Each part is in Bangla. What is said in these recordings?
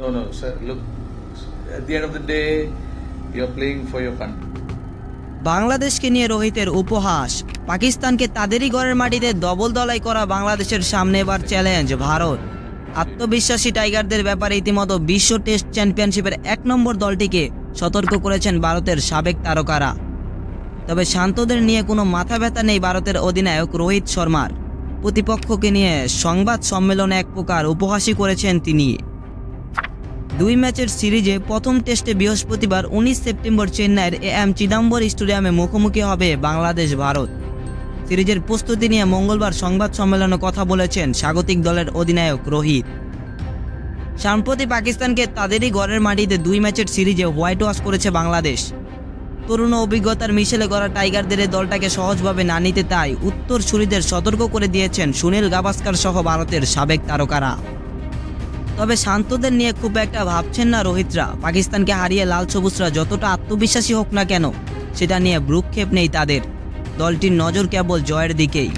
No, no, sir. Look, at the end of the day, you're playing for your country. বাংলাদেশকে নিয়ে রোহিতের উপহাস পাকিস্তানকে তাদেরই ঘরের মাটিতে দবল দলাই করা বাংলাদেশের সামনে এবার চ্যালেঞ্জ ভারত আত্মবিশ্বাসী টাইগারদের ব্যাপারে ইতিমধ্যে বিশ্ব টেস্ট চ্যাম্পিয়নশিপের এক নম্বর দলটিকে সতর্ক করেছেন ভারতের সাবেক তারকারা তবে শান্তদের নিয়ে কোনো মাথা ব্যথা নেই ভারতের অধিনায়ক রোহিত শর্মার প্রতিপক্ষকে নিয়ে সংবাদ সম্মেলনে এক প্রকার উপহাসই করেছেন তিনি দুই ম্যাচের সিরিজে প্রথম টেস্টে বৃহস্পতিবার উনিশ সেপ্টেম্বর চেন্নাইয়ের এ এম চিদাম্বর স্টেডিয়ামে মুখোমুখি হবে বাংলাদেশ ভারত। সিরিজের প্রস্তুতি নিয়ে মঙ্গলবার সংবাদ সম্মেলনে কথা বলেছেন স্বাগতিক দলের অধিনায়ক রোহিত। সম্প্রতি পাকিস্তানকে তাদেরই ঘরের মাটিতে দুই ম্যাচের সিরিজে হোয়াইট ওয়াশ করেছে বাংলাদেশ। তরুণ অভিজ্ঞতার মিশেলে গড়া টাইগারদের দলটাকে সহজভাবে না নিতে তাই উত্তর সুরিদের সতর্ক করে দিয়েছেন সুনীল গাভাস্কার সহ ভারতের সাবেক তারকারা। তবে শান্তদের নিয়ে খুব একটা ভাবছেন না রোহিতরা। পাকিস্তানকে হারিয়ে লাল সবুজরা যতটা আত্মবিশ্বাসী হোক না কেন, সেটা নিয়ে ভ্রুক্ষেপ নেই তাদের। দলটির নজর কেবল জয়ের দিকেই।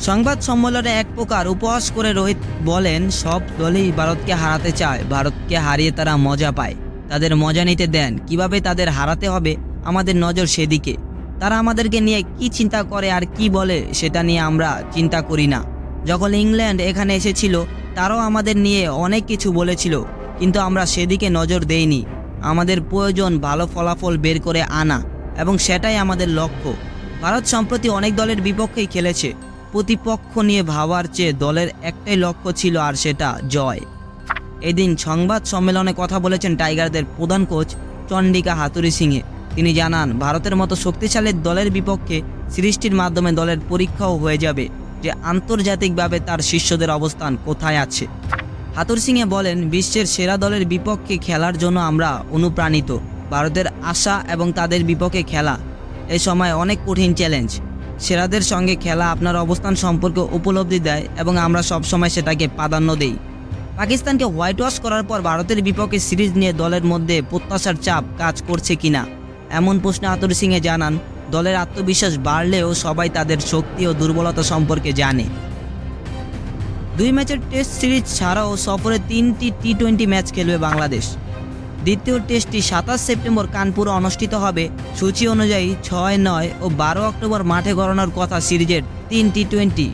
সংবাদ সম্মেলনে এক প্রকার উপহাস করে রোহিত বলেন, সব দলই ভারতকে হারাতে চায়, ভারতকে হারিয়ে তারা মজা পায়। তাদের মজা নিতে দেন, কীভাবে তাদের হারাতে হবে আমাদের নজর সেদিকে। তারা আমাদেরকে নিয়ে কি চিন্তা করে আর কি বলে, সেটা নিয়ে আমরা চিন্তা করি না। যখন ইংল্যান্ড এখানে এসেছিল তারাও আমাদের নিয়ে অনেক কিছু বলেছিল, কিন্তু আমরা সেদিকে নজর দেইনি। আমাদের প্রয়োজন ভালো ফলাফল বের করে আনা, এবং সেটাই আমাদের লক্ষ্য। ভারত সম্প্রতি অনেক দলের বিপক্ষেই খেলেছে। প্রতিপক্ষ নিয়ে ভাবার চেয়ে দলের একটাই লক্ষ্য ছিল, আর সেটা জয়। এদিন সংবাদ সম্মেলনে কথা বলেছেন টাইগারদের প্রধান কোচ চন্ডিকা হাতুরি সিংয়ে তিনি জানান, ভারতের মতো শক্তিশালী দলের বিপক্ষে সৃষ্টির মাধ্যমে দলের পরীক্ষাও হয়ে যাবে। যে আন্তর্জাতিকভাবে তার শিষ্যদের অবস্থান কোথায় আছে। হাতুর সিংয়ে বলেন, বিশ্বের সেরা দলের বিপক্ষে খেলার জন্য আমরা অনুপ্রাণিত। ভারতের আশা এবং তাদের বিপক্ষে খেলা এ সময় অনেক কঠিন চ্যালেঞ্জ সেরাদের সঙ্গে খেলা আপনার অবস্থান সম্পর্কে উপলব্ধি দেয় এবং আমরা সবসময় সেটাকে প্রাধান্য দেই। পাকিস্তানকে হোয়াইট ওয়াশ করার পর ভারতের বিপক্ষে সিরিজ নিয়ে দলের মধ্যে প্রত্যাশার চাপ কাজ করছে কিনা? এমন প্রশ্নে আতর সিংয়ে জানান। দলের আত্মবিশ্বাস বাড়লেও সবাই তাদের শক্তি ও দুর্বলতা সম্পর্কে জানে। দুই ম্যাচের টেস্ট সিরিজ ছাড়াও সফরে তিনটি টি টোয়েন্টি ম্যাচ খেলবে বাংলাদেশ। দ্বিতীয় টেস্টটি সাতাশ সেপ্টেম্বর কানপুরে অনুষ্ঠিত হবে। সূচি অনুযায়ী ছয় নয় ও বারো অক্টোবর মাঠে গড়ানোর কথা সিরিজের তিন টি টোয়েন্টি